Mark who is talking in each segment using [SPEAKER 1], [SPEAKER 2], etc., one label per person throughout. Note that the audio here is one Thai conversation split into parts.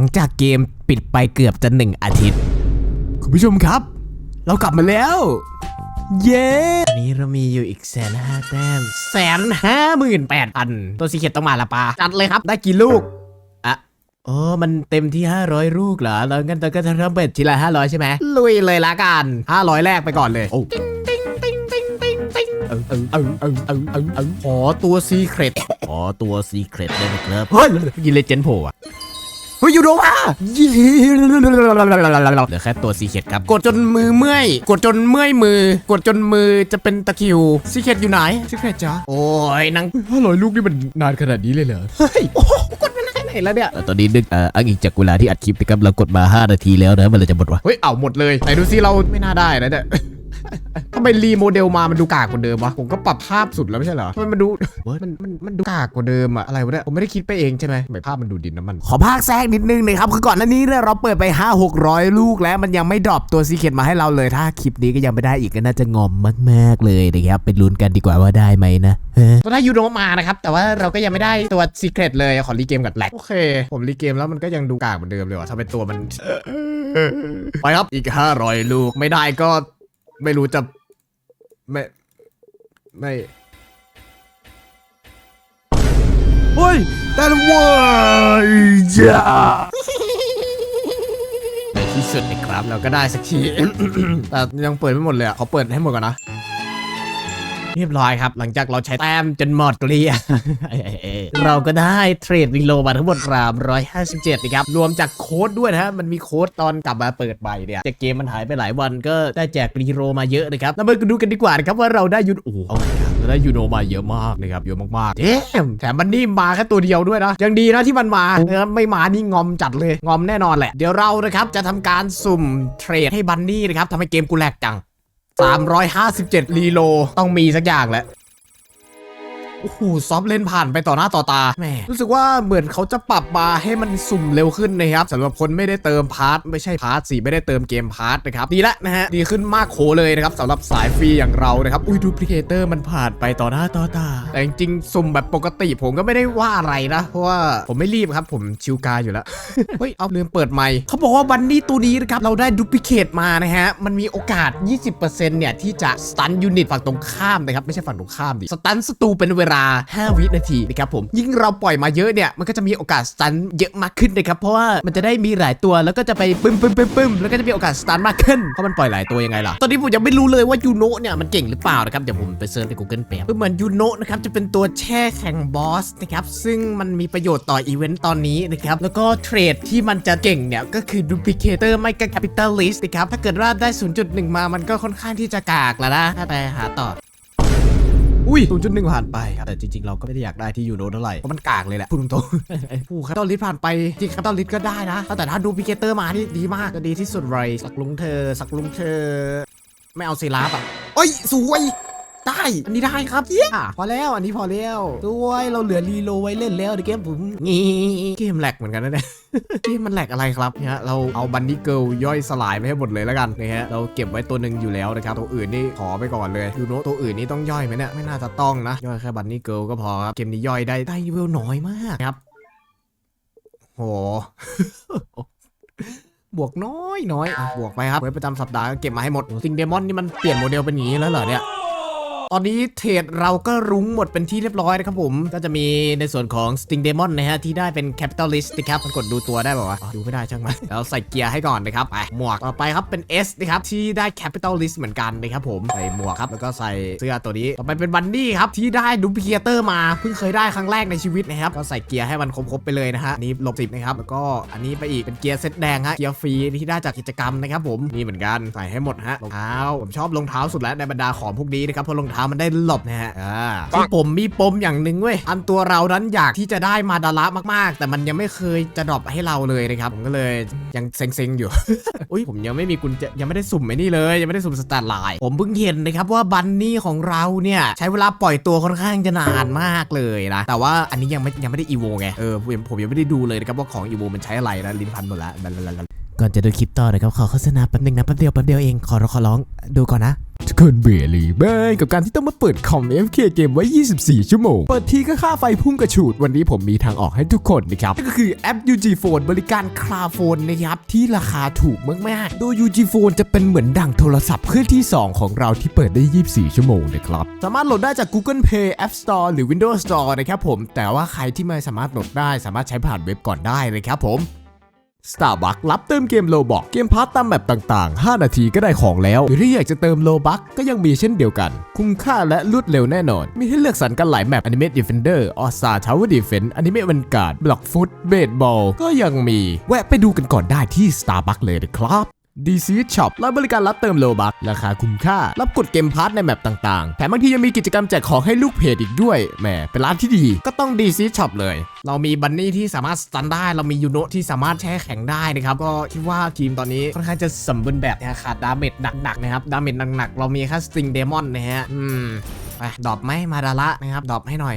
[SPEAKER 1] งจากเกมปิดไปเกือบจะหนึ่งอาทิตย์ คุณผู้ชมครับ เรากลับมาแล้ว เย้อันนี้เรามีอยู่อีกแสนห้าแต้มแสนห้าหมื่นแปดพันตัวสีเขียดต้องมาละปาจัดเลยครับ ได้กี่ลูกอะโอ้มันเต็มที่ 500 ลูกเหรอ แล้วงั้นเราก็จะเริ่มเปิดทีละ 500 ใช่ไหมลุยเลยละกัน 500 แรกไปก่อนเลย โอ้เออเออเออเออเออเออเออขอตัวซีเครตขอตัวซีเครตได้ไหมครับ เฮ้ยยินเลเจนด์โผล่อะ เฮ้ยยูโดมาเหลือแค่ตัวซีเครตครับกดจนมือเมื่อย กดจนเมื่อยมือ กดจนมือจะเป็นตะคิวซีเครตอยู่ไหนซีเครตจ้าโอ้ยนังห้าร้อยลูกนี่มันนานขนาดนี้เลยเหรอเฮ้ยโอ้กดมาได้ไหนแล้วเนี่ยตอนนี้นึกเอ่ออ้างอิงจากเวลาที่อัดคลิปนะครับเรากดมา 5 นาทีแล้วนะมันเลยจะหมดวะเฮ้ยเอาหมดเลยไหนดูซิเราไม่น่าได้นะเนี่ย ทำไมรีโมเดลมามันดูกากกว่าเดิมวะ ผมก็ปรับภาพสุดแล้วไม่ใช่เหรอทำไมมันดู มันมันมันดูกากกว่าเดิมอะอะไรวะเนี่ย ผมไม่ได้คิดไปเองใช่ไหมทำไมภาพมันดูดินน้ำมัน ขอภาคแทรกนิดนึงนะครับ คือก่อนหน้านี้เนี่ยเราเปิดไป 5 600 ลูกแล้วมันยังไม่ดรอปตัวซีเคตมาให้เราเลย ถ้าคลิปนี้ก็ยังไม่ได้อีกก็น่าจะงอมมาก ๆ เลยนะครับไปลุ้นกันดีกว่าว่าได้ไหมนะตัวได้ยูโนมานะครับ แต่ว่าเราก็ยังไม่ได้ตัวซีเคตเลยขอรีเกมกับแหลกโอเค ผมรีเกมแล้วมันก็ยังดูกากเหมือนเดิมเลยว่ะทำไมตัวมันไปครับอีก500ลูกไม่ได้ก็ ไม่รู้จะไม่ไม่เฮ้ยได้แล้วเว้ยจ้าในที่สุดนะครับเราก็ได้สักที แต่ยังเปิดไม่หมดเลยอะขอเปิดให้หมดก่อนนะ เรียบร้อยครับ หลังจากเราใช้แต้มจนหมดเกลี้ยเราก็ได้เทรดรีโลมาทั้งหมดราม157นะครับ รวมจากโค้ดด้วยนะฮะ มันมีโค้ดตอนกลับมาเปิดใบเนี่ยจากเกมมันหายไปหลายวันก็ได้แจกรีโลมาเยอะนะครับแล้วมาดูกันดีกว่านะครับว่าเราได้ยูโอ้โหเอาเราได้ยูโนมาเยอะมากนะครับเยอะมากๆเจ๊มแถมมันนี่มาแค่ตัวเดียวด้วยนะยังดีนะที่มันมานะไม่มานี่งอมจัดเลยงอมแน่นอนแหละ เดี๋ยวเรานะครับจะทำการสุ่มเทรดให้บันนี่นะครับทำให้เกมกูแหลกจัง 357รีโลต้องมีสักอย่างแหละ โอ้โหซอฟเล่นผ่านไปต่อหน้าต่อตาแหมรู้สึกว่าเหมือนเขาจะปรับมาให้มันสุ่มเร็วขึ้นนะครับสำหรับคนไม่ได้เติมพาร์ทไม่ใช่พาร์ทสี่ไม่ได้เติมเกมพาร์ทนะครับดีละนะฮะดีขึ้นมากโขเลยนะครับสำหรับสายฟรีอย่างเรานะครับอุ้ยดูพลิเคเตอร์มันผ่านไปต่อหน้าต่อตา แต่จริงๆสุ่มแบบปกติผมก็ไม่ได้ว่าอะไรนะเพราะว่าผมไม่รีบครับ ผมชิวกาอยู่แล้วเฮ้ยเอาลืมเปิดไมค์เขาบอกว่าวันนี้ตัวนี้นะครับเราได้ดูพิเคตมานะฮะมันมีโอกาส 20%เนี่ยที่จะสตันยูนิตฝั่งตรงข้ามนะครับไม่ใช่ฝั่งตรงข้ามดิสตันศัตรูเป็นเวลา 5 วินาทีนะครับผม ยิ่งเราปล่อยมาเยอะเนี่ย มันก็จะมีโอกาสสตันเยอะมากขึ้นนะครับ เพราะว่ามันจะได้มีหลายตัวแล้วก็จะไปปึ้มปึ้มปึ้มปึ้มแล้วก็จะมีโอกาสสตันมากขึ้น เพราะมันปล่อยหลายตัวยังไงล่ะ ตอนนี้ผมยังไม่รู้เลยว่ายูโนะเนี่ยมันเก่งหรือเปล่านะครับ เดี๋ยวผมไปเซิร์ชใน Google แป๊บเหมือนยูโนะนะครับจะเป็นตัวแช่แข่งบอสนะครับ ซึ่งมันมีประโยชน์ต่ออีเวนต์ตอนนี้นะครับ แล้วก็เทรดที่มันจะเก่งเนี่ยก็คือดูพิเคเตอร์ไม่ก็แคปิตอลลิสต์นะครับ ถ้าเกิดว่าได้ 0.1 มา มันก็ค่อนข้างที่จะกากแล้วนะถ้าไปหาต่อ อุ้ย0.1ผ่านไปครับแต่จริงๆ เราก็ไม่ได้อยากได้ที่ยูโนเท่าไหร่เพราะมันกากเลยแหละพูดตรงๆผู้คัตตอลิสผ่านไปจริงคัตตอลิสก็ได้นะ แต่ถ้าดูพิเคเตอร์มานี่ดีมากก็ดีที่สุดเลยสักลุงเธอสักลุงเธอ ไม่เอาซีลาฟอะเอ้ยสวย ได้ อันนี้ได้ครับเยี่ยพอแล้ว อันนี้พอแล้วด้วยเราเหลือรีโลไว้เล่นแล้วในเกมผมงี้เกมแหลกเหมือนกันนะเนี่ยเกมมันแหลกอะไรครับเนี่ยเราเอาบันนี่เกิลย่อยสลายไปให้หมดเลยแล้วกันนะฮะเราเก็บไว้ตัวหนึ่งอยู่แล้วนะครับตัวอื่นนี่ขอไปก่อนเลยยูโนตัวอื่นนี่ต้องย่อยไหมเนี่ยไม่น่าจะต้องนะ ย่อยแค่บันนี่เกิลก็พอครับเกมนี้ย่อยได้ได้เวลน้อยมากครับโหบวกน้อยน้อยอะบวกไปครับไว้ประจำสัปดาห์ก็เก็บมาให้หมดซิงเดมอนนี่มันเปลี่ยนโมเดลเป็นอย่างนี้แล้วเหรอเนี่ย ตอนนี้เทรดเราก็รุ้งหมดเป็นที่เรียบร้อยนะครับผม ก็จะมีในส่วนของ Sting Demon นะฮะ ที่ได้เป็น Capitalist นะครับ กดดูตัวได้ป่าวะดูไม่ได้ช่างมันแล้วใส่เกียร์ให้ก่อนนะครับ ไป หมวกต่อไปครับเป็น S นะครับ ที่ได้ Capitalist เหมือนกันนะครับผม ใส่หมวกครับ แล้วก็ใส่เสื้อตัวนี้ ต่อไปเป็นบันนี่ครับ ที่ได้ดูพิเคเตอร์มา เพิ่งเคยได้ครั้งแรกในชีวิตนะครับ ก็ใส่เกียร์ให้มันครบๆไปเลยนะฮะนนี้ลบสิบนะครับ แล้วก็อันนี้ไปอีกเป็นเกียร์เซตแดงฮะ เกียร์ฟรีที่ได้จากกิจกรรมนะครับผม นี่เหมือนกัน ใส่ให้หมดฮะ รองเท้า ผมชอบรองเท้าสุดแล้วในบรรดาของพวกนี้นะครับ เพราะรองเท้ามันได้หลบนะฮะอ่าที่ผมมีปมอย่างหนึ่งเว้ยอันตัวเรานั้นอยากที่จะได้มาดาระมากๆ แต่มันยังไม่เคยจะดรอปให้เราเลยนะครับ ผมก็เลยยังเซ็งๆอยู่ อุ้ยผมยังไม่มีกุญแจยังไม่ได้สุ่มไอ้นี่เลย ยังไม่ได้สุ่มสแตทไลน์ผมเพิ่งเห็นนะครับว่าบันนี่ของเราเนี่ยใช้เวลาปล่อยตัวค่อนข้างจะนานมากเลยนะแต่ว่าอันนี้ยังไม่ยังไม่ได้อีโวไงเออผมผมยังไม่ได้ดูเลยนะครับว่าของอีโวมันใช้อะไรนะลิ้นพันหมดแล้ว ก่อนจะดูคลิปต่อนะครับขอโฆษณาแป๊บนึงนะแป๊บเดียวแป๊บเดียวเองขอร้องขอร้องดูก่อนนะทุกคนเบื่อหรือไม่กับการที่ต้องมาเปิดคอม FK เกมไว้ 24 ชั่วโมง เปิดทีก็ค่าไฟพุ่งกระฉูด วันนี้ผมมีทางออกให้ทุกคนนะครับนั่นก็คือแอป UG Phone บริการคลาโฟนนะครับ ที่ราคาถูกมาก ๆ โดย UG Phone จะเป็นเหมือนดั่งโทรศัพท์เครื่องที่ 2 ของเราที่เปิดได้ 24 ชั่วโมงนะครับ สามารถโหลดได้จาก Google Play App Store หรือ Windows Store นะครับผมแต่ว่าใครที่ไม่สามารถโหลดได้สามารถใช้ผ่านเว็บก่อนได้เลยครับผม Starbucks รับเติมเกมโลบอกเกมพาร์ตตามแบบต่างๆ 5 นาทีก็ได้ของแล้ว หรืออยากจะเติมโลบักก็ยังมีเช่นเดียวกัน คุ้มค่าและรวดเร็วแน่นอน มีให้เลือกสรรกันหลายแมป Anime Defender All Star Tower Defense Anime Vanguard Block Foot Baseball ก็ยังมี แวะไปดูกันก่อนได้ที่ Starbucks เลยนะครับ DC Shop รับบริการรับเติมโลบักราคาคุ้มค่า รับกดเกมพาร์ทในแมปต่างๆ แถมบางทียังมีกิจกรรมแจกของให้ลูกเพจอีกด้วย แหม เป็นร้านที่ดี ก็ต้อง DC Shop เลย เรามีบันนี่ที่สามารถสตันได้ เรามียูโนะที่สามารถแช่แข็งได้นะครับ ก็คิดว่าทีมตอนนี้ค่อนข้างจะสมบูรณ์แบบนะฮะขาดดาเมจหนักๆนะครับ ดาเมจหนักๆ เรามีแค่สติงเดมอนนะฮะ อืม ไปดรอปไหมมาดาระนะครับดรอปให้หน่อย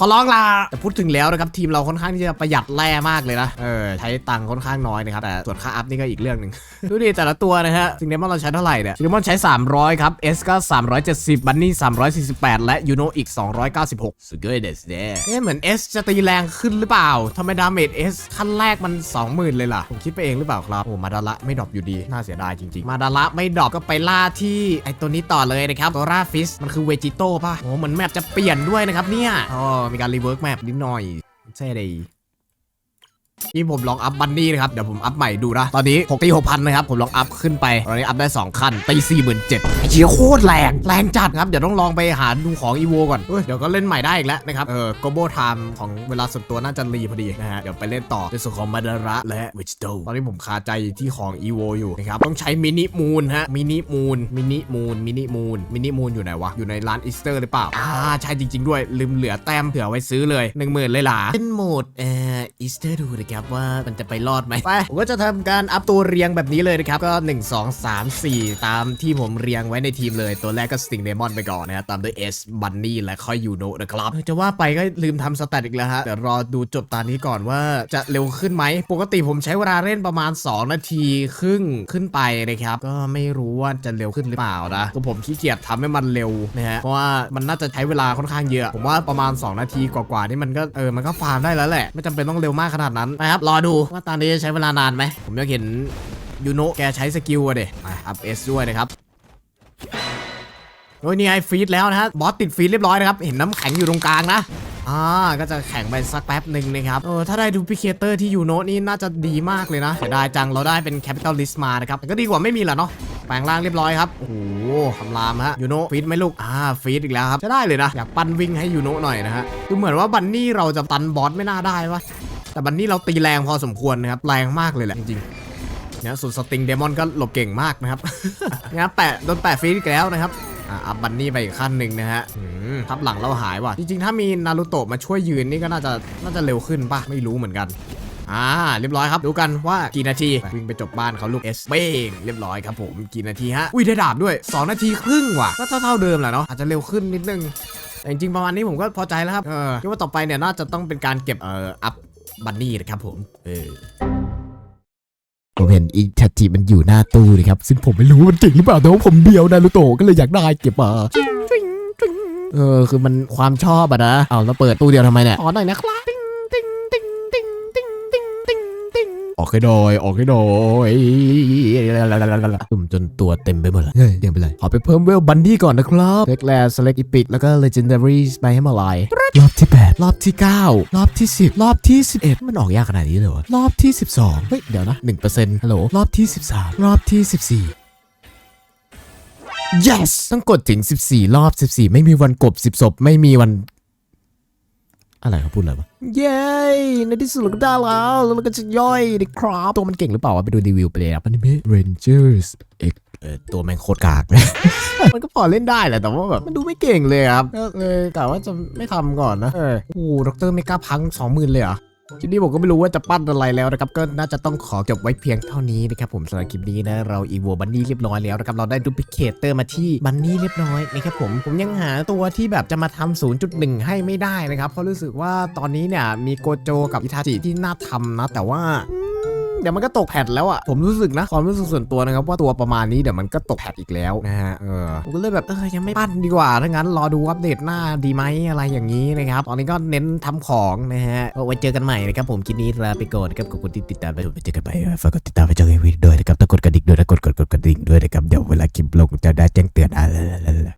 [SPEAKER 1] ขอร้องลาแต่พูดถึงแล้วนะครับทีมเราค่อนข้างที่จะประหยัดแร่มากเลยนะเออใช้ตังค์ค่อนข้างน้อยนะครับแต่ส่วนค่าอัพนี่ก็อีกเรื่องหนึ่งดูดิแต่ละตัวนะฮะซิงเดมอนเราใช้เท่าไหร่เนี่ยซิงเดมอนใช้ 300 ครับ S ก็ 370 บันนี่ 348 และยูโนอีก 296 สุดยอดเดสเด้เอ๊ะเหมือน S จะตีแรงขึ้นหรือเปล่าทำไมดาเมจ S ขั้นแรกมัน 20,000 เลยล่ะ ผมคิดไปเองหรือเปล่าครับโอ้มาดาระไม่ดรอปอยู่ดีน่าเสียดายจริงๆ มาดาระไม่ดรอปก็ไปล่าที่ไอตัวนี้ต่อเลยนะครับตัวราฟิสมันคือเวจิโต้ป่ะโอ้เหมือนแมปจะเปลี่ยนด้วยนะครับเนี่ยอ๋อมีการรีเวิร์กแมปนิดหน่อยใช่เลย ที่ผมลองอัพบันนี่นะครับ เดี๋ยวผมอัพใหม่ดูนะ ตอนนี้6ตี6,000 นะครับ ผมลองอัพขึ้นไป ตอนนี้อัพได้ 2 ขั้นตี47,000ไอ้เชี่ยโคตรแรง แรงจัดครับ เดี๋ยวต้องลองไปหาดูของอีโวก่อนเฮ้ยเดี๋ยวก็เล่นใหม่ได้อีกแล้วนะครับ เออโกโบไทม์ของเวลาส่วนตัวน่าจะรีพอดีนะฮะ เดี๋ยวไปเล่นต่อในส่วนของมาดาระและวิจโตตอนนี้ผมคาใจที่ของอีโวอยู่นะครับต้องใช้มินิมูนฮะมินิมูนมินิมูนมินิมูนมินิมูนอยู่ไหนวะอยู่ในร้านอีสเตอร์หรือเปล่าอ่าใช่จริง ๆ ด้วยลืมเหลือแต้มเผื่อไว้ซื้อเลย 1 0,000 เลยล่ะเป็นโหมดเอ่ออีสเตอร์ดูครับว่ามันจะไปรอดไหมไปผมก็จะทำการอัพตัวเรียงแบบนี้เลยนะครับ ก็ 1 2 3 4 ตามที่ผมเรียงไว้ในทีมเลย ตัวแรกก็สติงเดมอนไปก่อนนะครับ ตามด้วย S บันนี่และค่อยยูโนนะครับ จะว่าไปก็ลืมทำสแตทอีกแล้วฮะ เดี๋ยวรอดูจบตานี้ก่อนว่าจะเร็วขึ้นไหม ปกติผมใช้เวลาเล่นประมาณ 2 นาทีครึ่งขึ้นไปนะครับ ก็ไม่รู้ว่าจะเร็วขึ้นหรือเปล่านะก็ผมขี้เกียจทำให้มันเร็วนะฮะ เพราะว่ามันน่าจะใช้เวลาค่อนข้างเยอะ ผมว่าประมาณ 2 นาทีกว่าๆนี่มันก็เออ มันก็ฟาร์มได้แล้วแหละ ไม่จำเป็นต้องเร็วมากขนาดนั้นนะครับ รอดูว่าตอนนี้จะใช้เวลานานไหม ผมอยากเห็นยูโนะแกใช้สกิลอะเด็ไปอัพเอสด้วยนะครับโอ้ยนี่ไงฟีดแล้วนะฮะบอสติดฟีดเรียบร้อยนะครับ เห็นน้ำแข็งอยู่ตรงกลางนะอ่าก็จะแข็งไปสักแป๊บหนึ่งนะครับเออถ้าได้ดูพิเคเตอร์ที่ยูโนนี่น่าจะดีมากเลยนะเสียดายจังเราได้เป็นแคปิตอลลิสมานะครับแต่ก็ดีกว่าไม่มีแหละเนาะแปลงร่างเรียบร้อยครับ โอ้โหคำรามฮะยูโนฟีดไหมลูก อ่าฟีดอีกแล้วครับ จะได้เลยนะ อยากปั้นวิ่งให้ยูโนหน่อยนะฮะดูเหมือนว่าบันนี่เราจะตันบอสไม่น่าได้วะ แต่บันนี่เราตีแรงพอสมควรนะครับ แรงมากเลยแหละจริงๆเนี่ยส่วนสติงเดมอนก็หลบเก่งมากนะครับนะครับแปะโดนแปะฟีดอีกแล้วนะครับอะอัพบันนี่ไปอีกขั้นหนึ่งนะฮะทับหลังเราหายว่ะ จริงๆ ถ้ามีนารูโตะมาช่วยยืนนี่ก็น่าจะน่าจะเร็วขึ้นป่ะ ไม่รู้เหมือนกัน อ่า เรียบร้อยครับ ดูกันว่ากี่นาที วิ่งไปจบบ้านเขาลูกเอสเบ้งเรียบร้อยครับผม กี่นาทีฮะ อุ้ยได้ดาบด้วย 2 นาทีครึ่งว่ะ ก็เท่าๆเดิมแหละเนาะ อาจจะเร็วขึ้นนิดนึงแต่จริงๆประมาณนี้ผมก็พอใจแล้วครับ เออคิดว่าต่อไปเนี่ยน่าจะต้องเป็นการเก็บเอ่ออัพ บันนี่นะครับผม เออผมเห็นอีทัจิมันอยู่หน้าตู้เลยครับ ซึ่งผมไม่รู้ว่ามันจริงหรือเปล่าแต่ว่าผมเบียวนารูโตะก็เลยอยากได้เก็บมาเออคือมันความชอบอะนะ เอาแล้วเปิดตู้เดียวทำไมเนี่ย ขอหน่อยนะครับ ออกให้ดอยออกให้ดอยตุ่มจนตัวเต็มไปหมดแล้วเฮ้ยเดี๋ยวไปเลยขอไปเพิ่มเวลบันดี้ก่อนนะครับเล็กแลสเล็กอีพิกแล้วก็ legendary ไปให้มาลายรอบที่ 8 รอบที่ 9 รอบที่ 10 รอบที่ 11 มันออกยากขนาดนี้เลยวะรอบที่ 12 เฮ้ย เดี๋ยวนะ 1%ฮัลโหลรอบที่ 13 รอบที่ 14 yes ต้องกดถึง 14 รอบ 14 ไม่มีวันกบ 10ศพไม่มีวัน อะไรเขาพูดอะไรวะ เย้ในที่สุดเราก็ได้แล้วแล้วเราก็จะย่อยดิครับ ตัวมันเก่งหรือเปล่าวะไปดูรีวิวไปเลยครับอนิเมะ Rangers X เออตัวแม่งโคตรกาก มันก็พอเล่นได้แหละ แต่ว่าแบบมันดูไม่เก่งเลยครับก็เลยกะว่าจะไม่ทำก่อนนะ เออโอ้โหดรเมกาพังสองหมื่นเลยเหรอ คลิปนี้ผมก็ไม่รู้ว่าจะปั้นอะไรแล้วนะครับ ก็น่าจะต้องขอจบไว้เพียงเท่านี้นะครับผมสำหรับคลิปนี้นะเราอีโวบันนี่เรียบร้อยแล้วนะครับเราได้ดูพิเคเตอร์มาที่บันนี่เรียบร้อยนะครับผมผมยังหาตัวที่แบบจะมาทำ0.1 ให้ไม่ได้นะครับเพราะรู้สึกว่าตอนนี้เนี่ยมีโกโจกับอิทาจิที่น่าทำนะแต่ว่า เดี๋ยวมันก็ตกแพทแล้วอะผมรู้สึกนะความรู้สึกส่วนตัวนะครับว่าตัวประมาณนี้เดี๋ยวมันก็ตกแพทอีกแล้วนะฮะเออผมก็เลยแบบเออยังไม่ปั้นดีกว่าถ้างั้นรอดูอัปเดตหน้าดีไหมอะไรอย่างนี้นะครับตอนนี้ก็เน้นทำของนะฮะไว้เจอกันใหม่นะครับผมคลิปนี้ลาไปก่อนนะครับขอบคุณที่ติดตามไปชมไปเจอกันใหม่ฝากกดติดตามไปเจอกันวิดีโอด้วยนะครับต้องกดกระดิ่งด้วยนะกดกดกดกระดิ่งด้วยนะครับเดี๋ยวเวลาคลิปลงจะได้แจ้งเตือนอะไร